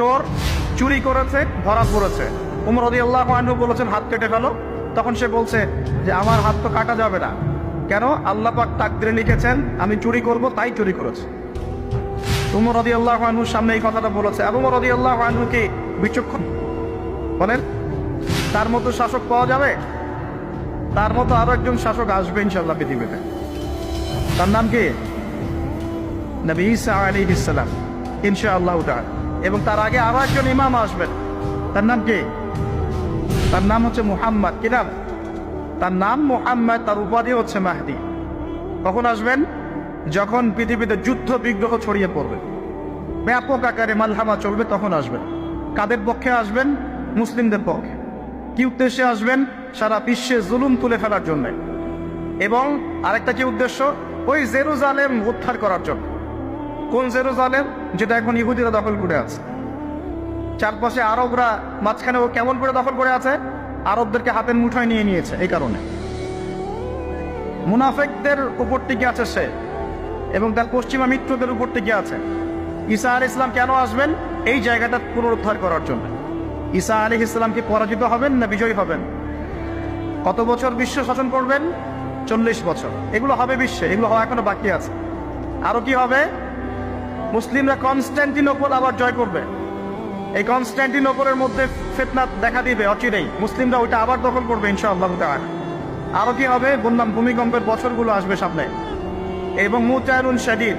চোর চুরি করেছে, ধরা পড়েছে। উমর আল্লাহ বলেছেন, হাত কেটে ফেলো। তখন সে বলছে যে, আমার হাত তো কাটা যাবে না। কেন? আল্লাহ পাক তাকদিরে লিখেছেন, আমি চুরি করব, তাই চুরি করেছে। উমর রদি আল্লাহ আনহুর সামনে এই কথাটা বলেছে। এবং রদি আল্লাহ আনহু কি বিচক্ষণ? বলেন, তার মতো শাসক পাওয়া যাবে? তার মতো আরও একজন শাসক আসবে ইনশাল্লাহ পৃথিবীতে। তার নাম কি? নবী ঈসা আলী ইসলাম ইনশা আল্লাহ এবং তার আগে আরও একজন ইমাম আসবেন। তার নাম কি? তার নাম হচ্ছে মুহাম্মদ। কি নাম? তার নাম মুহাম্মদ, তার উপাধি হচ্ছে মাহদি। কখন আসবেন? যখন পৃথিবীতে যুদ্ধ, বিগ্রহ ছড়িয়ে পড়বে। ব্যাপক আকারে মালহামা চলবে, তখন আসবেন। কাদের পক্ষে আসবেন? মুসলিমদের পক্ষে। কি উদ্দেশ্যে আসবেন? সারা বিশ্বে জুলুম তুলে ফেলার জন্য। এবং আরেকটা কি উদ্দেশ্য? ওই জেরুজালেম উদ্ধার করার জন্য। কোন জেরুজালেম যেটা এখন ইহুদিরা দখল করে আছে? চারপাশে আরবরা মাঝখানে ও কেমন করে দখল করে আছে? আরবদেরকে হাতের মুঠোয় নিয়ে নিয়েছে এই কারণে। মুনাফেকদের উপর টিকে আছে সে এবং তার পশ্চিমা মিত্রদের উপর টিকে আছে। ঈসা আলী ইসলাম কেন আসবেন? এই জায়গাটা পুনরুদ্ধার করার জন্য। ঈসা আলী ইসলাম কি পরাজিত হবেন না বিজয়ী হবেন? কত বছর বিশ্ব শাসন করবেন? চল্লিশ বছর। এগুলো হবে বিশ্বে, এগুলো হওয়া এখনও বাকি আছে। আরও কি হবে? মুসলিমরা কনস্ট্যান্টিনোপল আবার জয় করবে। এই কনস্ট্যান্টিনোপলের মধ্যে ফেতনা দেখা দিবে অচিরেই মুসলিমরা ওইটা আবার দখল করবে, ইনশাআল্লাহ তাআলা। আরও কি হবে? বললাম, ভূমিকম্পের বছরগুলো আসবে সামনে। এবং মুতায়নুন শাদীদ।